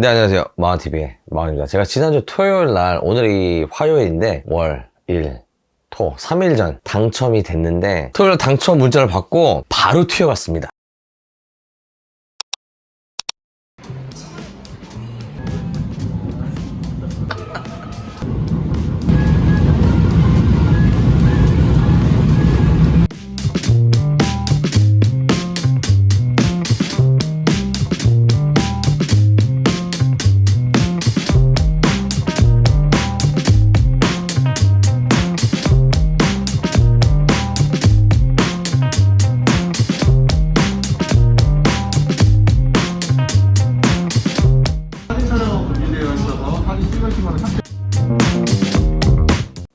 네, 안녕하세요. 마흔TV의 마흔입니다. 제가 지난주 토요일 날, 오늘이 화요일인데, 월, 일, 토, 3일 전 당첨이 됐는데, 토요일 당첨 문자를 받고 바로 튀어갔습니다.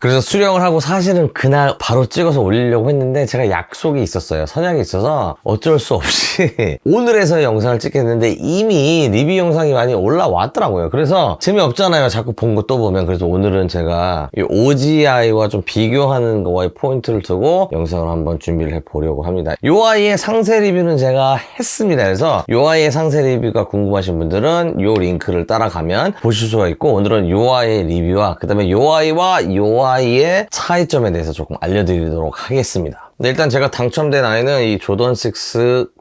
그래서 수령을 하고 사실은 그날 바로 찍어서 올리려고 했는데 제가 약속이 있었어요. 선약이 있어서 어쩔 수 없이 오늘에서 영상을 찍겠는데 이미 리뷰 영상이 많이 올라왔더라고요. 그래서 재미없잖아요. 자꾸 본 거 또 보면. 그래서 오늘은 제가 이 OGI와 좀 비교하는 거에 포인트를 두고 영상을 한번 준비를 해보려고 합니다. 요 아이의 상세 리뷰는 제가 했습니다. 그래서 요 아이의 상세 리뷰가 궁금하신 분들은 요 링크를 따라가면 보실 수가 있고 오늘은 요 아이의 리뷰와 그 다음에 요 아이와 요 아이 의 차이점에 대해서 조금 알려드리도록 하겠습니다. 네, 일단 제가 당첨된 아이는 이 조던 6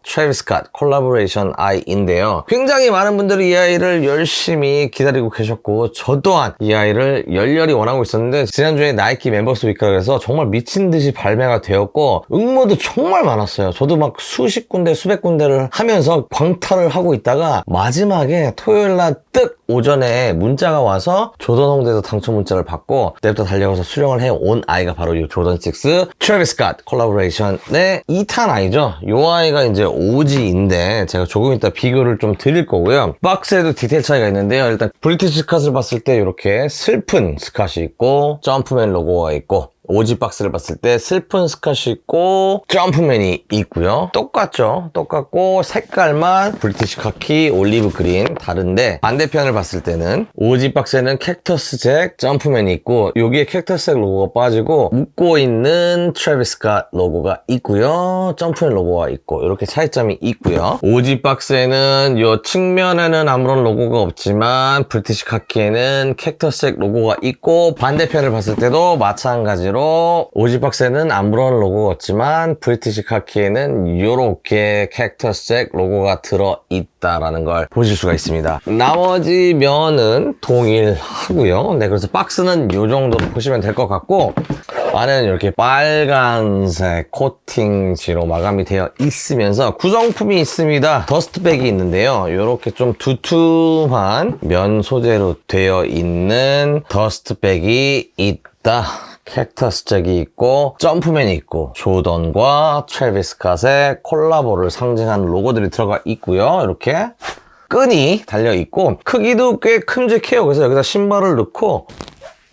트래비스 캇 콜라보레이션 아이인데요. 굉장히 많은 분들이 이 아이를 열심히 기다리고 계셨고 저 또한 이 아이를 열렬히 원하고 있었는데 지난주에 나이키 멤버스 위크라 해서 정말 미친 듯이 발매가 되었고 응모도 정말 많았어요. 저도 막 수십 군데 수백 군데를 하면서 광탈을 하고 있다가 마지막에 토요일 날뜨 오전에 문자가 와서 조던 홍대에서 당첨 문자를 받고 내일부터 달려가서 수령을 해 온 아이가 바로 이 조던 6 트래비스 캇 콜라 보레이션의 2탄 아이죠. 이 아이가 이제 OG인데 제가 조금 이따 비교를 좀 드릴 거고요. 박스에도 디테일 차이가 있는데요. 일단 브리티시 스캇을 봤을 때 이렇게 슬픈 스캇이 있고 점프맨 로고가 있고 오지 박스를 봤을 때 슬픈 스캇이 있고 점프맨이 있고요. 똑같죠. 똑같고 색깔만 브리티시 카키, 올리브 그린 다른데 반대편을 봤을 때는 오지 박스에는 캡터스 잭, 점프맨이 있고 여기에 캡터스 잭 로고가 빠지고 묶고 있는 트래비스 캇 로고가 있고요. 점프맨 로고가 있고 이렇게 차이점이 있고요. 오지 박스에는 이 측면에는 아무런 로고가 없지만 브리티시 카키에는 캡터스 잭 로고가 있고 반대편을 봤을 때도 마찬가지로 오지박스에는 아무런 로고가 없지만 브리티시 카키에는 이렇게 캡터스 잭 로고가 들어있다라는 걸 보실 수가 있습니다. 나머지 면은 동일하고요. 네, 그래서 박스는 이 정도로 보시면 될 것 같고 안에는 이렇게 빨간색 코팅지로 마감이 되어 있으면서 구성품이 있습니다. 더스트백이 있는데요. 이렇게 좀 두툼한 면 소재로 되어 있는 더스트백이 있다. 캡터스 잭이 있고 점프맨이 있고 조던과 트래비스 캇의 콜라보를 상징하는 로고들이 들어가 있고요. 이렇게 끈이 달려 있고 크기도 꽤 큼직해요. 그래서 여기다 신발을 넣고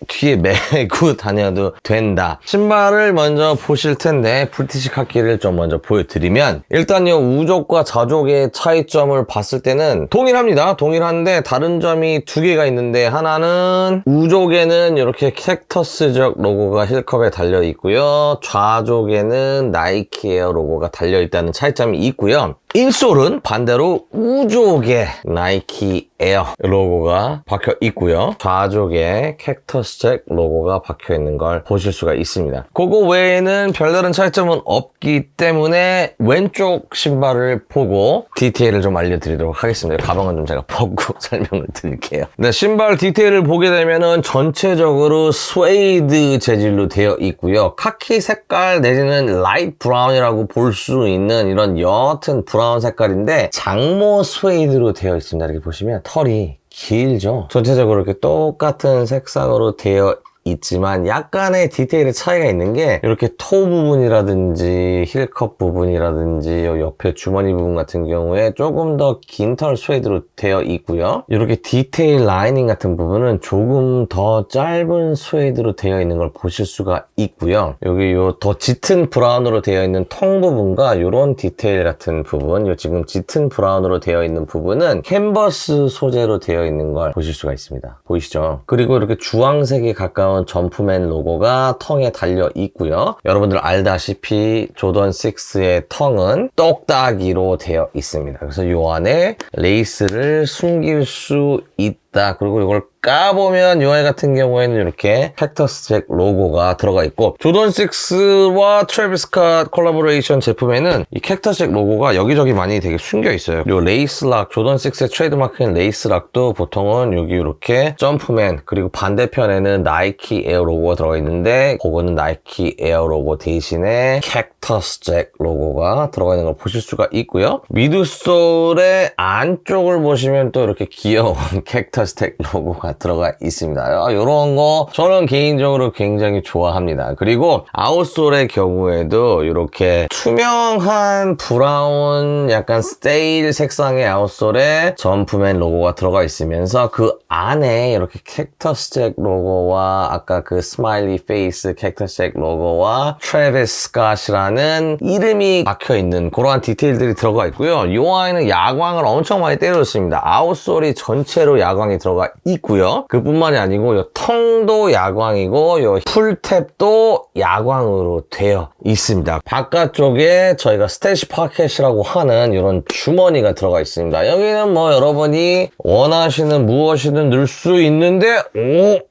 뒤에 메고 다녀도 된다. 신발을 먼저 보실 텐데 브리티시 카키를 좀 먼저 보여드리면 일단요 우족과 자족의 차이점을 봤을 때는 동일합니다. 동일한데 다른 점이 두 개가 있는데 하나는 우족에는 이렇게 캡터스적 로고가 힐컵에 달려 있고요. 좌족에는 나이키 에어 로고가 달려 있다는 차이점이 있고요. 인솔은 반대로 우족에 나이키 에어 로고가 박혀 있고요. 좌족에 캡터스잭 로고가 박혀 있는 걸 보실 수가 있습니다. 그거 외에는 별다른 차이점은 없기 때문에 왼쪽 신발을 보고 디테일을 좀 알려드리도록 하겠습니다. 가방은 좀 제가 벗고 설명을 드릴게요. 네, 신발 디테일을 보게 되면은 전체적으로 스웨이드 재질로 되어 있고요. 카키 색깔 내지는 라이트 브라운이라고 볼 수 있는 이런 옅은 브라운 색깔인데 장모 스웨이드로 되어 있습니다. 이렇게 보시면 털이 길죠. 전체적으로 이렇게 똑같은 색상으로 되어 있지만 약간의 디테일의 차이가 있는 게 이렇게 토 부분이라든지 힐컵 부분이라든지 요 옆에 주머니 부분 같은 경우에 조금 더 긴 털 스웨이드로 되어 있고요. 이렇게 디테일 라이닝 같은 부분은 조금 더 짧은 스웨이드로 되어 있는 걸 보실 수가 있고요. 여기 요 더 짙은 브라운으로 되어 있는 통 부분과 이런 디테일 같은 부분, 요 지금 짙은 브라운으로 되어 있는 부분은 캔버스 소재로 되어 있는 걸 보실 수가 있습니다. 보이시죠? 그리고 이렇게 주황색에 가까운 이런 점프맨 로고가 텅에 달려 있고요. 여러분들 알다시피 조던 6의 텅은 똑딱이로 되어 있습니다. 그래서 이 안에 레이스를 숨길 수 있다. 그리고 이걸 까보면 UI 같은 경우에는 이렇게 팩터스 잭 로고가 들어가 있고 조던 6와 트래비스 스캇 콜라보레이션 제품에는 이 캡터스 잭 로고가 여기저기 많이 되게 숨겨 있어요. 요 레이스락 조던 6의 트레이드마크인 레이스락도 보통은 여기 이렇게 점프맨 그리고 반대편에는 나이키 에어 로고가 들어가 있는데 그거는 나이키 에어 로고 대신에 캡터스 잭 로고가 들어가 있는 걸 보실 수가 있고요. 미드솔의 안쪽을 보시면 또 이렇게 귀여운 캡터 스잭 로고가 들어가 있습니다. 이런 거 저는 개인적으로 굉장히 좋아합니다. 그리고 아웃솔의 경우에도 이렇게 투명한 브라운 약간 스테일 색상의 아웃솔에 점프맨 로고가 들어가 있으면서 그 안에 이렇게 캡터스 잭 로고와 아까 그 스마일리 페이스 캡터스 잭 로고와 트래비스 스캇이라는 이름이 박혀 있는 그러한 디테일들이 들어가 있고요. 이 아이는 야광을 엄청 많이 때려줬습니다. 아웃솔이 전체로 야광 이 들어가 있고요. 그뿐만이 아니고 이 텅도 야광이고 이 풀탭도 야광으로 되어 있습니다. 바깥쪽에 저희가 스테이시 파켓이라고 하는 이런 주머니가 들어가 있습니다. 여기는 뭐 여러분이 원하시는 무엇이든 넣을 수 있는데 오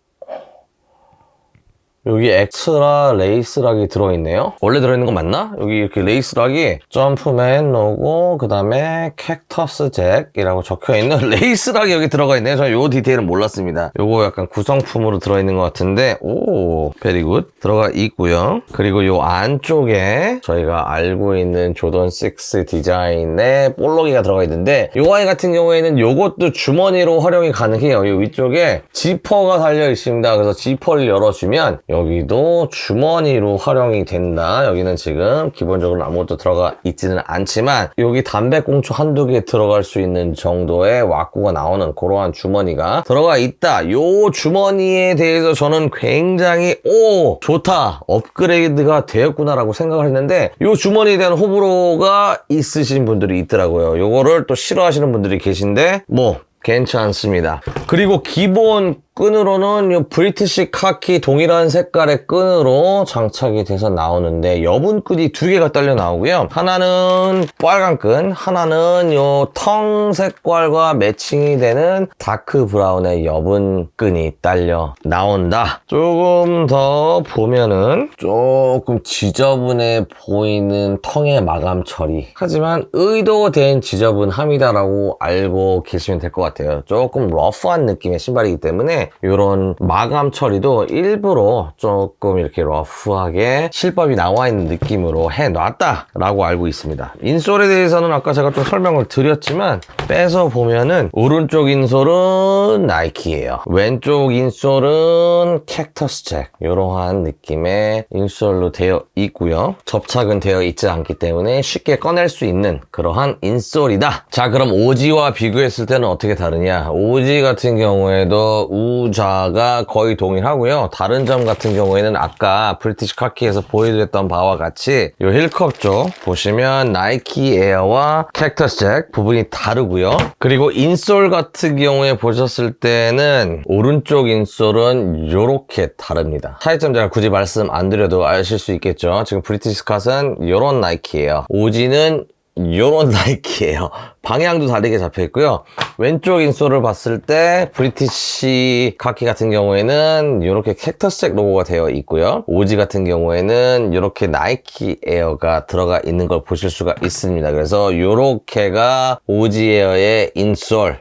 여기 엑스라 레이스락이 들어있네요. 원래 들어있는 거 맞나? 여기 이렇게 레이스락이 점프맨 로고, 그 다음에 캡터스 잭이라고 적혀있는 레이스락이 여기 들어가 있네요. 저는 요 디테일은 몰랐습니다. 요거 약간 구성품으로 들어있는 것 같은데, 오, 베리굿. 들어가 있고요. 그리고 요 안쪽에 저희가 알고 있는 조던 6 디자인의 볼록이가 들어가 있는데, 요 아이 같은 경우에는 요것도 주머니로 활용이 가능해요. 요 위쪽에 지퍼가 달려 있습니다. 그래서 지퍼를 열어주면, 여기도 주머니로 활용이 된다. 여기는 지금 기본적으로 아무것도 들어가 있지는 않지만 여기 담배꽁초 한두 개 들어갈 수 있는 정도의 왁구가 나오는 그러한 주머니가 들어가 있다. 요 주머니에 대해서 저는 굉장히 오 좋다 업그레이드가 되었구나라고 생각을 했는데 요 주머니에 대한 호불호가 있으신 분들이 있더라고요. 요거를 또 싫어하시는 분들이 계신데 뭐 괜찮습니다. 그리고 기본 끈으로는 이 브리티시 카키 동일한 색깔의 끈으로 장착이 돼서 나오는데 여분 끈이 두 개가 딸려 나오고요. 하나는 빨간 끈, 하나는 요텅 색깔과 매칭이 되는 다크 브라운의 여분 끈이 딸려 나온다. 조금 더 보면은 조금 지저분해 보이는 텅의 마감 처리. 하지만 의도된 지저분함이다라고 알고 계시면 될 것 같아요. 조금 러프한 느낌의 신발이기 때문에 이런 마감 처리도 일부러 조금 이렇게 러프하게 실밥이 나와 있는 느낌으로 해놨다라고 알고 있습니다. 인솔에 대해서는 아까 제가 좀 설명을 드렸지만 빼서 보면은 오른쪽 인솔은 나이키예요. 왼쪽 인솔은 캡터스 잭 이러한 느낌의 인솔로 되어 있고요. 접착은 되어 있지 않기 때문에 쉽게 꺼낼 수 있는 그러한 인솔이다. 자 그럼 오지와 비교했을 때는 어떻게 다르냐? 오지 같은 경우에도 우 자가 거의 동일하고요. 다른 점 같은 경우에는 아까 브리티시 카키에서 보여드렸던 바와 같이 이 힐컵 쪽 보시면 나이키 에어와 캡터스 잭 부분이 다르고요. 그리고 인솔 같은 경우에 보셨을 때는 오른쪽 인솔은 이렇게 다릅니다. 차이점 제가 굳이 말씀 안 드려도 아실 수 있겠죠. 지금 브리티시 컷은 이런 나이키예요. 오지는 요런 나이키예요. 방향도 다르게 잡혀 있고요. 왼쪽 인솔을 봤을 때 브리티시 카키 같은 경우에는 이렇게 캡터스잭 로고가 되어 있고요. 오지 같은 경우에는 이렇게 나이키 에어가 들어가 있는 걸 보실 수가 있습니다. 그래서 요렇게가 오지 에어의 인솔,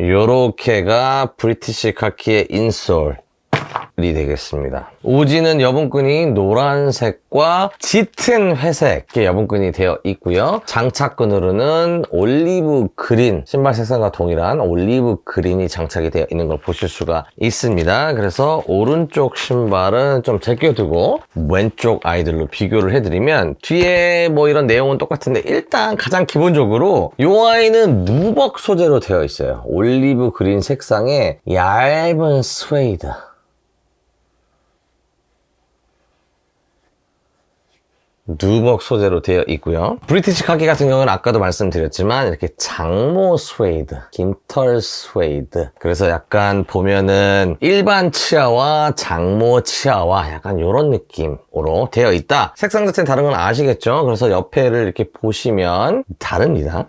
요렇게가 브리티시 카키의 인솔. 이 되겠습니다. 오지는 여분끈이 노란색과 짙은 회색 의 여분끈이 되어 있고요. 장착끈으로는 올리브 그린 신발 색상과 동일한 올리브 그린이 장착이 되어 있는 걸 보실 수가 있습니다. 그래서 오른쪽 신발은 좀 제껴두고 왼쪽 아이들로 비교를 해드리면 뒤에 뭐 이런 내용은 똑같은데 일단 가장 기본적으로 이 아이는 누벅 소재로 되어 있어요. 올리브 그린 색상의 얇은 스웨이드. 누벅 소재로 되어 있고요. 브리티시 카키 같은 경우는 아까도 말씀드렸지만 이렇게 장모 스웨이드, 깃털 스웨이드. 그래서 약간 보면은 일반 치아와 장모 치아와 약간 이런 느낌으로 되어 있다. 색상 자체는 다른 건 아시겠죠? 그래서 옆에를 이렇게 보시면 다릅니다.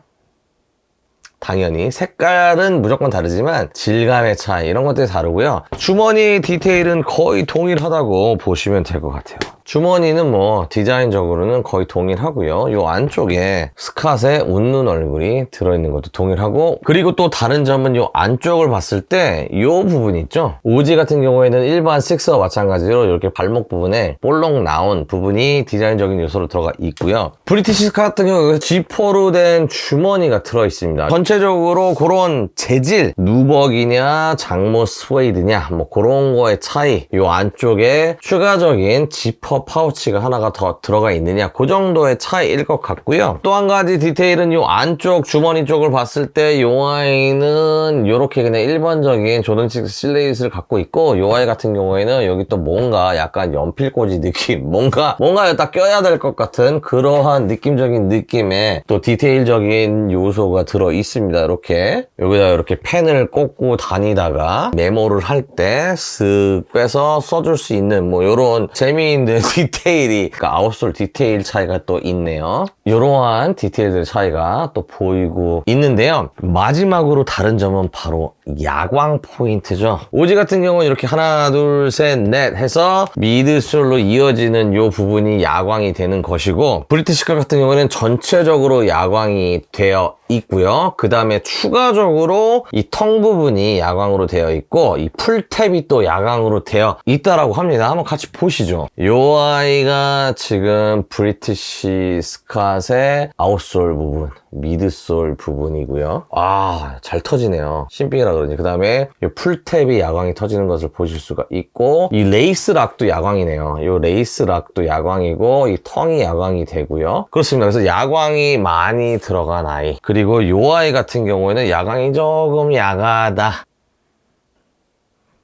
당연히 색깔은 무조건 다르지만 질감의 차이 이런 것들이 다르고요 주머니 디테일은 거의 동일하다고 보시면 될 것 같아요 주머니는 뭐 디자인적으로는 거의 동일하고요. 요 안쪽에 스캇에 웃는 얼굴이 들어있는 것도 동일하고 그리고 또 다른 점은 요 안쪽을 봤을 때요 부분 있죠? 오지 같은 경우에는 일반 식스와 마찬가지로 이렇게 발목 부분에 볼록 나온 부분이 디자인적인 요소로 들어가 있고요. 브리티시 스캇 같은 경우에 G4로 된 주머니가 들어있습니다. 전체적으로 그런 재질 누벅이냐 장모 스웨이드냐 뭐 그런 거의 차이 요 안쪽에 추가적인 지퍼 파우치가 하나가 더 들어가 있느냐 그 정도의 차이일 것 같고요. 또 한 가지 디테일은 요 안쪽 주머니 쪽을 봤을 때요 아이는 요렇게 그냥 일반적인 조던식 실레이스를 갖고 있고 요 아이 같은 경우에는 여기 또 뭔가 약간 연필꽂이 느낌 뭔가 뭔가 딱 껴야 될 것 같은 그러한 느낌적인 느낌의 또 디테일적인 요소가 들어 있습니다. 이렇게. 여기다 이렇게 펜을 꽂고 다니다가 메모를 할 때 쓱 빼서 써줄 수 있는 뭐 요런 재미있는 디테일이 그러니까 아웃솔 디테일 차이가 또 있네요 이러한 디테일들 차이가 또 보이고 있는데요 마지막으로 다른 점은 바로 야광 포인트죠 오지 같은 경우는 이렇게 하나 둘 셋 넷 해서 미드솔로 이어지는 요 부분이 야광이 되는 것이고 브리티시카 같은 경우는 전체적으로 야광이 되어 있고요. 그 다음에 추가적으로 이 텅 부분이 야광으로 되어 있고 이 풀탭이 또 야광으로 되어 있다라고 합니다. 한번 같이 보시죠. 요 아이가 지금 브리티시 스캇의 아웃솔 부분, 미드솔 부분이고요. 아, 잘 터지네요. 신빙이라 그러니. 그 다음에 이 풀탭이 야광이 터지는 것을 보실 수가 있고 이 레이스 락도 야광이네요. 이 레이스 락도 야광이고 이 텅이 야광이 되고요. 그렇습니다. 그래서 야광이 많이 들어간 아이. 그리고 요 아이 같은 경우에는 야광이 조금 야가다.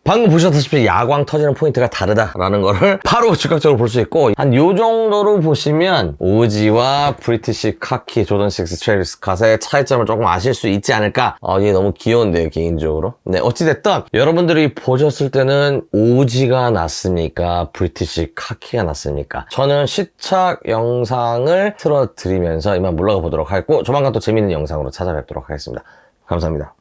방금 보셨다시피 야광 터지는 포인트가 다르다라는 거를 바로 즉각적으로 볼 수 있고 한 요 정도로 보시면 오지와 브리티시 카키 조던 6 트레비스 컷의 차이점을 조금 아실 수 있지 않을까? 어, 얘 너무 귀여운데요 개인적으로. 네 어찌됐든 여러분들이 보셨을 때는 오지가 낫습니까? 브리티시 카키가 낫습니까? 저는 시착 영상을 틀어드리면서 이만 물러가 보도록 하겠고 조만간 또 재밌는 영상으로 찾아뵙도록 하겠습니다. 감사합니다